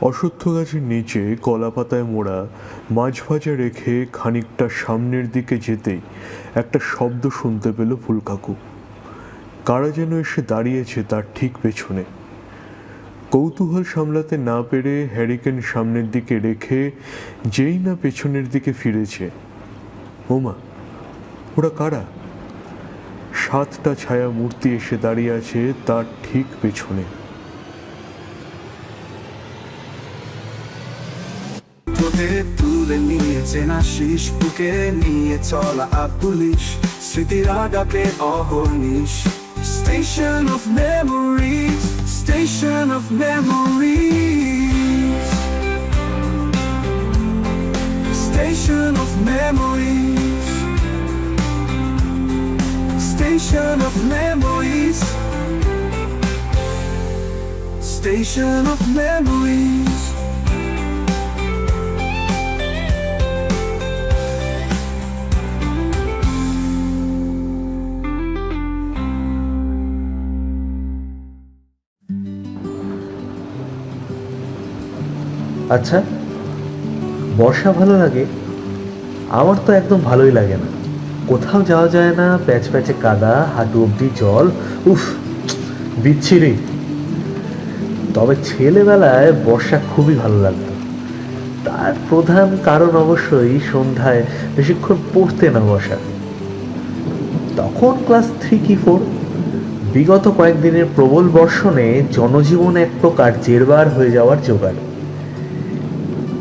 অশ্বত্থ গাছের নিচে কলা পাতায় মোড়া মাছ ভাজা রেখে খানিকটা সামনের দিকে যেতেই একটা শব্দ শুনতে পেল ফুলকাকু। কারা যেন এসে দাঁড়িয়েছে তার ঠিক পেছনে। কৌতূহল সামলাতে না পেরে হ্যারিকেন সামনের দিকে রেখে যেই না পেছনের দিকে ফিরেছে। ওমা, ওরা কারা? সাতটা ছায়া মূর্তি এসে দাঁড়িয়ে আছে তার ঠিক পেছনে। নিয়েছে না শীষ বুকে নিয়ে চলা আর পুলিশ স্মৃতির Agape অহর্নিশ station of memories station of memories station of memories station of memories station of memories আচ্ছা বর্ষা ভালো লাগে? আমার তো একদম ভালোই লাগে না। কোথাও যাওয়া যায় না, প্যাচ প্যাচে কাদা, হাঁটু অবধি জল, উফ, বিচ্ছিরি। তবে ছেলেবেলায় বর্ষা খুবই ভালো লাগতো। তার প্রধান কারণ অবশ্যই সন্ধ্যায় বেশিক্ষণ পড়তে না বসা। তখন ক্লাস থ্রি কি ফোর? বিগত কয়েকদিনের প্রবল বর্ষণে জনজীবন এক প্রকার জেরবার হয়ে যাওয়ার জোগাড়।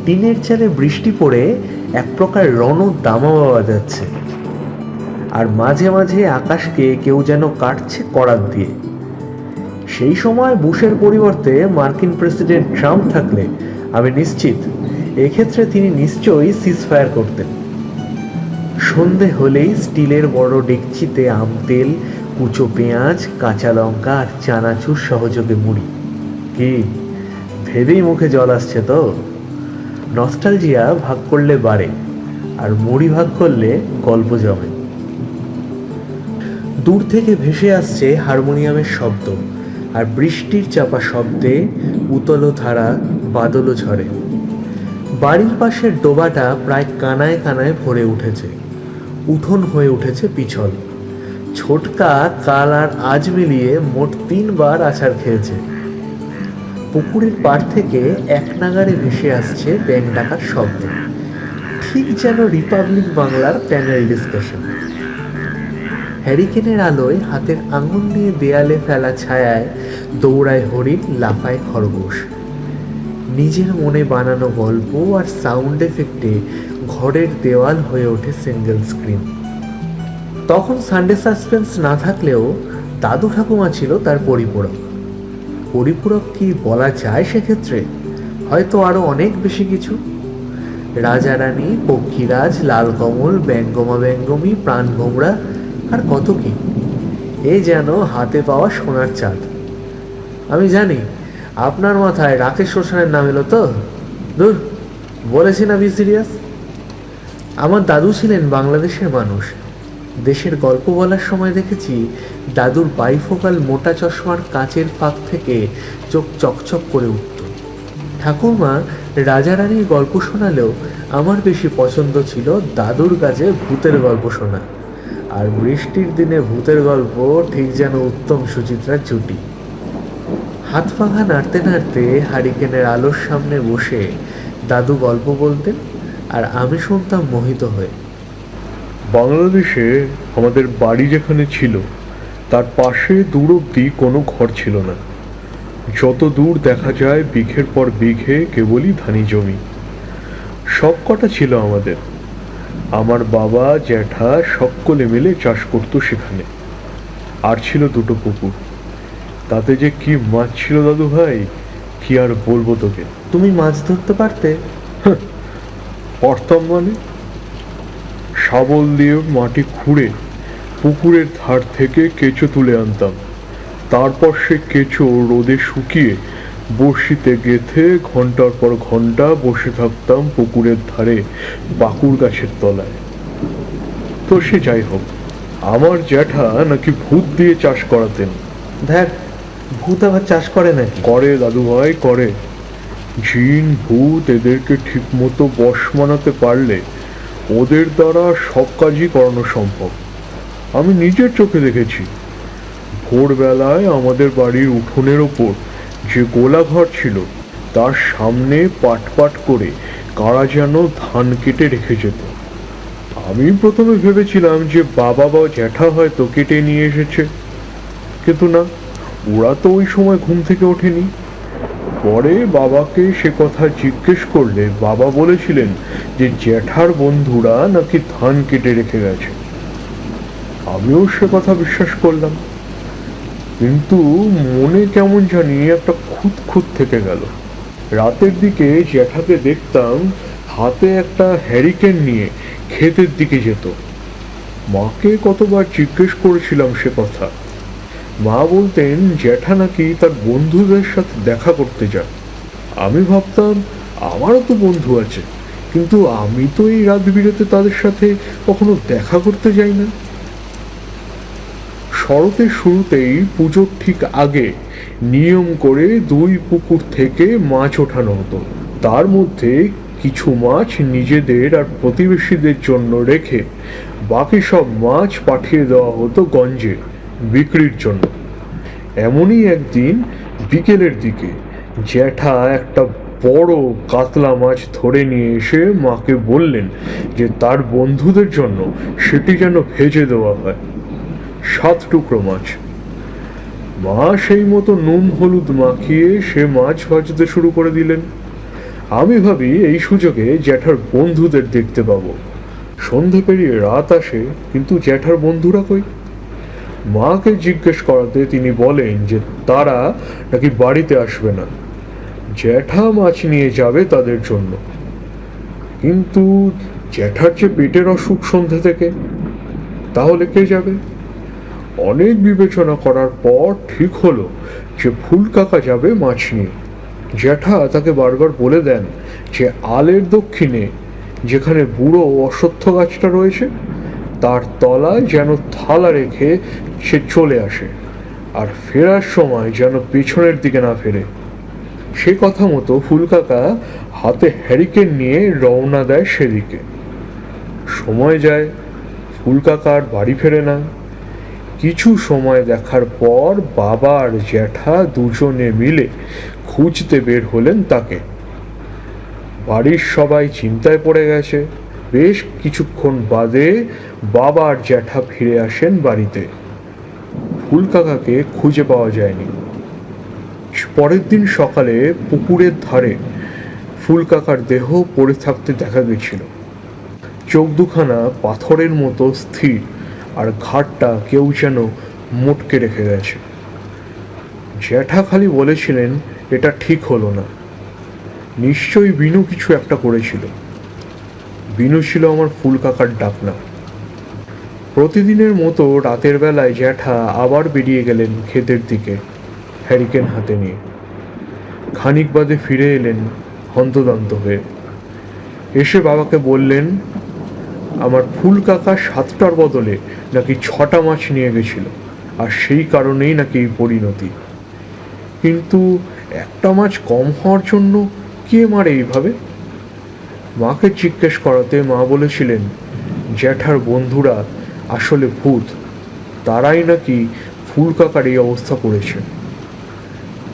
টিনের চালে বৃষ্টি পড়ে এক প্রকার রণ পাওয়া যাচ্ছে। আর মাঝে মাঝে আকাশকে কেউ যেন কাটছে করাত দিয়ে। সেই সময় বুশের পরিবর্তে মার্কিন প্রেসিডেন্ট ট্রাম্প থাকলে, আমি নিশ্চিত এক্ষেত্রে তিনি নিশ্চয়ই সিজফায়ার করতেন। সন্ধে হলেই স্টিলের বড় ডেকচিতে আম তেল, কুচো পেঁয়াজ, কাঁচা লঙ্কা আর চানাচুর সহযোগে মুড়ি। কি? ভেবেই মুখে জল আসছে তো? নস্টালজিয়া ভাগ করলে বাড়ে আর মুড়ি ভাগ করলে গল্প জমে। দূর থেকে ভেসে আসছে হারমোনিয়ামের শব্দ আর বৃষ্টির চাপা শব্দে উতলো ধারা বাদলও ঝরে বাড়ির পাশের ডোবাটা প্রায় কানায় কানায় ভরে উঠেছে। উঠোন হয়ে উঠেছে পিছল। ছোটকা কাল আর আজ মিলিয়ে মোট তিনবার আছাড় খেয়েছে। পুকুরের পাড় থেকে এক নাগারে ভেসে আসছে ব্যাং ডাকার শব্দ। ঠিক যেন রিপাবলিক বাংলার প্যানেল ডিসকাশন। হ্যারিকেনের আলোয় হাতের আঙুল নিয়ে দেয়ালে ফেলা ছায়ায় দৌড়ায় হরিণ, লাফায় খরগোশ। নিজের মনে বানানো গল্প আর সাউন্ড এফেক্টে ঘরের দেওয়াল হয়ে ওঠে সিঙ্গেল স্ক্রিন। তখন সানডে সাসপেন্স না থাকলেও দাদু ঠাকুমা ছিল তার পরিপূরক। পরিপূরক কি বলা যায় সেক্ষেত্রে? হয়তো আরও অনেক বেশি কিছু। রাজা রানী, পক্ষীরাজ লালকমল ব্যঙ্গমা ব্যঙ্গমী, প্রাণ ভোমরা, আর কত কি? এ যেন হাতে পাওয়া সোনার চাঁদ। আমি জানি, আপনার মাথায় রাকেশ রোশনের নাম এলো তো? দূর, বলেছি না বি সিরিয়াস আমার দাদু ছিলেন বাংলাদেশের মানুষ। দেশের গল্প বলার সময় দেখেছি দাদুর বাইফোকাল মোটা চশমার কাঁচের ফাঁক থেকে চোখ চকচক করে উঠত। ঠাকুরমা রাজা রানীর গল্প শোনালেও আমার বেশি পছন্দ ছিল দাদুর কাছে ভূতের গল্প শোনা। আর বৃষ্টির দিনে ভূতের গল্প ঠিক যেন উত্তম সুচিত্রার জুটি। হাত পাখা নাড়তে নাড়তে হারিকেনের আলোর সামনে বসে দাদু গল্প বলতেন আর আমি শুনতাম মোহিত হয়ে। বাংলাদেশে আমাদের বাড়ি যেখানে ছিল তার পাশে দূর অব্দি কোনো ঘর ছিল না। যত দূর দেখা যায় বিঘের পর বিঘে কেবলই ধানি জমি। সব কটা ছিল আমাদের। আমার বাবা জ্যাঠা সকলে মিলে চাষ করতো সেখানে। আর ছিল দুটো পুকুর। তাতে যে কি মাছ ছিল দাদু ভাই কি আর বলব তোকে? তুমি মাছ ধরতে পারতে? পারতাম মানে? শাবল দিয়ে মাটি খুঁড়ে পুকুরের ধার থেকে কেঁচো তুলে আনতাম। তারপর সে কেঁচো রোদে শুকিয়ে বড়শিতে গেথে ঘণ্টার পর ঘণ্টা বসে থাকতাম পুকুরের ধারে বাকুর গাছের তলায়। তো সে যাই হোক আমার জ্যাঠা নাকি ভূত দিয়ে চাষ করাতেন। দেখ ভূত আবার চাষ করে না করে দাদু ভাই করে। জিন ভূত এদেরকে ঠিকমতো বশ মানাতে পারলে ওদের দ্বারা সব কাজই করানো সম্ভব। আমি নিজের চোখে দেখেছি। ভোরবেলায় আমাদের বাড়ির উঠোনের ওপর যে গোলাঘর ছিল, তার সামনে পাট পাট করে কারা যেন ধান কেটে রেখে যেত। আমি প্রথমে ভেবেছিলাম যে বাবা বা জ্যাঠা হয়তো কেটে নিয়ে এসেছে। কিন্তু না, ওরা তো ওই সময় ঘুম থেকে ওঠেনি। পরে বাবাকে সে কথা জিজ্ঞেস করলে বাবা বলেছিলেন যে জ্যাঠার বন্ধুরা নাকি ধান কেটে রেখে গেছে। আমিও সে কথা বিশ্বাস করলাম। কিন্তু মনে কেমন জানি একটা খুঁত খুঁত থেকে গেল। রাতের দিকে জ্যাঠাকে দেখতাম হাতে একটা হ্যারিকেন নিয়ে ক্ষেতের দিকে যেত। মাকে কতবার জিজ্ঞেস করেছিলাম সে কথা। মা বলতেন, জ্যাঠা নাকি তার বন্ধুদের সাথে দেখা করতে যান। আমি ভাবতাম, আমারও তো বন্ধু আছে, কিন্তু আমি তো এই রাত বিরেতে তাদের সাথে কখনো দেখা করতে যাই না। শরতের শুরুতেই পুজোর ঠিক আগে নিয়ম করে দুই পুকুর থেকে মাছ ওঠানো হতো। তার মধ্যে কিছু মাছ নিজেদের আর প্রতিবেশীদের জন্য রেখে বাকি সব মাছ পাঠিয়ে দেওয়া হতো গঞ্জে। বিক্রির জন্য। এমনই একদিন বিকেলের দিকে জ্যাঠা একটা বড় কাতলা মাছ ধরে নিয়ে এসে মাকে বললেন যে তার বন্ধুদের জন্য সেটি যেন ভেজে দেওয়া হয়। সাত টুকরো মাছ। মা সেই মতো নুন হলুদ মাখিয়ে সে মাছ ভাজতে শুরু করে দিলেন। আমি ভাবি এই সুযোগে জ্যাঠার বন্ধুদের দেখতে পাবো। সন্ধে পেরিয়ে রাত আসে, কিন্তু জ্যাঠার বন্ধুরা কই? মাকে জিজ্ঞেস করাতে তিনি বলেন যে তারা নাকি বাড়িতে আসবে না। জ্যাঠা মাছ নিয়ে যাবে তাদের জন্য। কিন্তু জ্যাঠার যে পেটের অসুখ সন্ধে থেকে, তাহলে কে যাবে? অনেক বিবেচনা করার পর ঠিক হলো যে ফুল কাকা যাবে মাছ নিয়ে। জ্যাঠা তাকে বারবার বলে দেন যে আলের দক্ষিণে যেখানে বুড়ো অশ্বত্থ গাছটা রয়েছে তার তলায় যেন থালা রেখে সে চলে আসে, আর ফেরার সময় যেন পেছনের দিকে না ফেরে। সে কথা মতো ফুলকাকা হাতে হ্যারিকেন নিয়ে রওনা দেয় সেদিকে। সময় যায় ফুলকাকার বাড়ি ফেরে না। কিছু সময় দেখার পর বাবা আর জ্যাঠা দুজনে মিলে খুঁজতে বের হলেন তাকে। বাড়ির সবাই চিন্তায় পড়ে গেছে। বেশ কিছুক্ষণ বাদে বাবা আর জ্যাঠা ফিরে আসেন বাড়িতে। ফুলকাকাকে খুঁজে পাওয়া যায়নি। পরের দিন সকালে পুকুরের ধারে ফুলকাকার দেহ পড়ে থাকতে দেখা গেছিল। চোখ দুখানা পাথরের মতো স্থির, আর ঘাটটা কেউ যেন মুটকে রেখে গেছে। জ্যাঠা খালি বলেছিলেন, এটা ঠিক হলো না। নিশ্চয়ই বিনু কিছু একটা করেছিল। বিনু ছিল আমার ফুল কাকার ডাকনা। প্রতিদিনের মতো রাতের বেলায় জ্যাঠা আবার বেরিয়ে গেলেন ক্ষেতের দিকে, হ্যারিকেন হাতে নিয়ে। খানিক বাদে ফিরে এলেন হন্তদন্ত হয়ে। এসে বাবাকে বললেন, আমার ফুল কাকা সাতটার বদলে নাকি ছটা মাছ নিয়ে গেছিল, আর সেই কারণেই নাকি এই পরিণতি। কিন্তু একটা মাছ কম হওয়ার জন্য কে মারে এইভাবে? মাকে জিজ্ঞেস করাতে মা বলেছিলেন, জ্যাঠার বন্ধুরা আসলে ভূত, তারাই নাকি ফুল কাকার এই অবস্থা করেছে।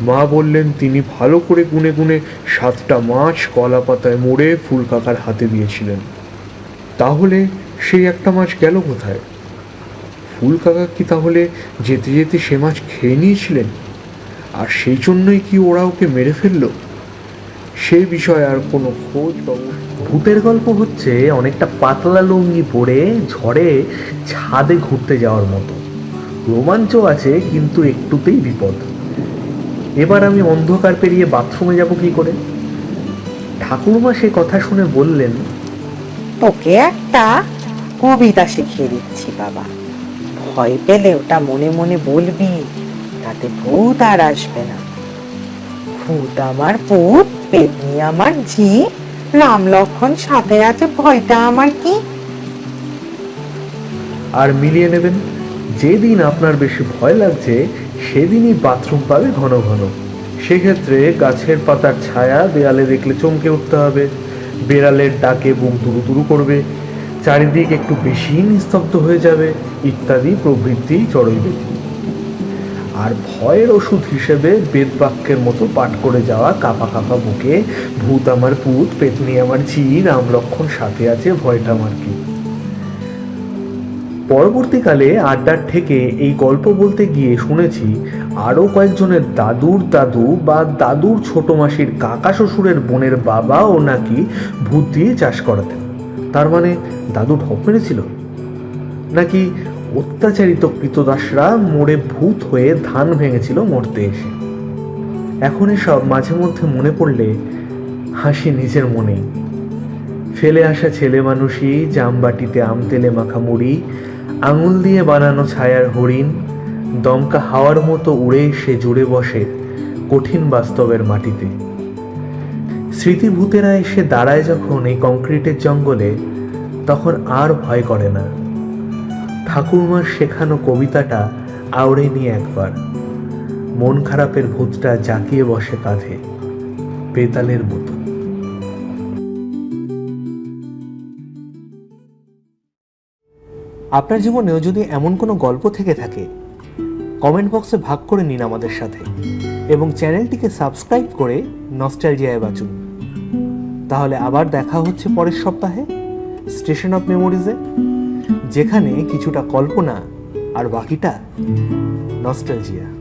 মা বললেন, তিনি ভালো করে গুনে গুনে সাতটা মাছ কলা পাতায় মুড়ে ফুল কাকার হাতে দিয়েছিলেন। তাহলে সেই একটা মাছ গেল কোথায়? ফুল কাকা কি তাহলে যেতে যেতে সে মাছ খেয়ে নিয়েছিলেন? আর সেই জন্যই কি ওরা ওকে মেরে ফেলল? সেই বিষয়ে আর কোনো খোঁজ পাবো ভূতের গল্প হচ্ছে অনেকটা পাতলা লুঙ্গি পরে ঝড়ে ছাদে ঘুরতে যাওয়ার মতো। রোমাঞ্চ আছে কিন্তু একটুতেই বিপদ। এবার আমি অন্ধকার পেরিয়ে বাথরুমে যাব কি করে? ঠাকুরমা সে কথা শুনে বললেন তোকে একটা কবিতা শিখিয়ে দিচ্ছি বাবা। ভয় পেলে ওটা মনে মনে বলবি তাতে ভূত আর আসবে না। ভূত আমার পুত পেতনি আমার ঝি। রাম লক্ষণ সাথে আছে, ভয়টা আমার কি? আর মিলিয়ে নেবেন, যেদিন আপনার বেশি ভয় লাগছে, সেদিনই বাথরুম পাবে ঘন ঘন। সেক্ষেত্রে গাছের পাতার ছায়া দেয়ালে দেখলে চমকে উঠতে হবে। বেড়ালের ডাকে বুক তুরু তুরু করবে। চারিদিক একটু বেশি নিস্তব্ধ হয়ে যাবে। ইত্যাদি প্রভৃতি চড়ইবেতি আর ভয়ের ওষুধ হিসেবে বেদবাক্যের মতো পাঠ করে যাওয়া কাপা কাপা বুকে, ভূত আমার পুত, পেতনি আমার ঝি রাম লক্ষণ সাথে আছে, ভয়টা আমার কি? পরবর্তীকালে আড্ডার থেকে এই গল্প বলতে গিয়ে শুনেছি, আরও কয়েকজনের দাদুর দাদু বা দাদুর ছোট মাসির কাকা শ্বশুরের বোনের বাবাও নাকি ভূত দিয়ে চাষ করাতেন। তার মানে দাদু ঢপ মেরেছিল? নাকি অত্যাচারিত কৃতদাসরা মোড়ে ভূত হয়ে ধান ভেঙেছিল মরতে এসে। এখন এসব মাঝে মধ্যে মনে পড়লে হাসি নিজের মনেই ফেলে আসা ছেলে মানুষই, জামবাটিতে আম তেলে মাখা মুড়ি, আঙুল দিয়ে বানানো ছায়ার হরিণ, দমকা হাওয়ার মতো উড়ে সে জুড়ে বসে কঠিন বাস্তবের মাটিতে। স্মৃতিভূতেরা এসে দাঁড়ায় যখন এই কংক্রিটের জঙ্গলে, তখন আর ভয় করে না। ঠাকুরমার শেখানো কবিতাটা আওড়ে নিয়ে একবার। মন খারাপের ভূতটা জাকিয়ে বসে কাঁধে, বেতালের মতো। আপনার জীবনেও যদি এমন কোনো গল্প থেকে থাকে, কমেন্ট বক্সে ভাগ করে নিন আমাদের সাথে এবং চ্যানেলটিকে সাবস্ক্রাইব করে নস্টালজিয়ায় বাঁচুন। তাহলে আবার দেখা হচ্ছে পরের সপ্তাহে। স্টেশন অফ মেমোরিজে। যেখানে কিছুটা কল্পনা আর বাকিটা নস্টালজিয়া।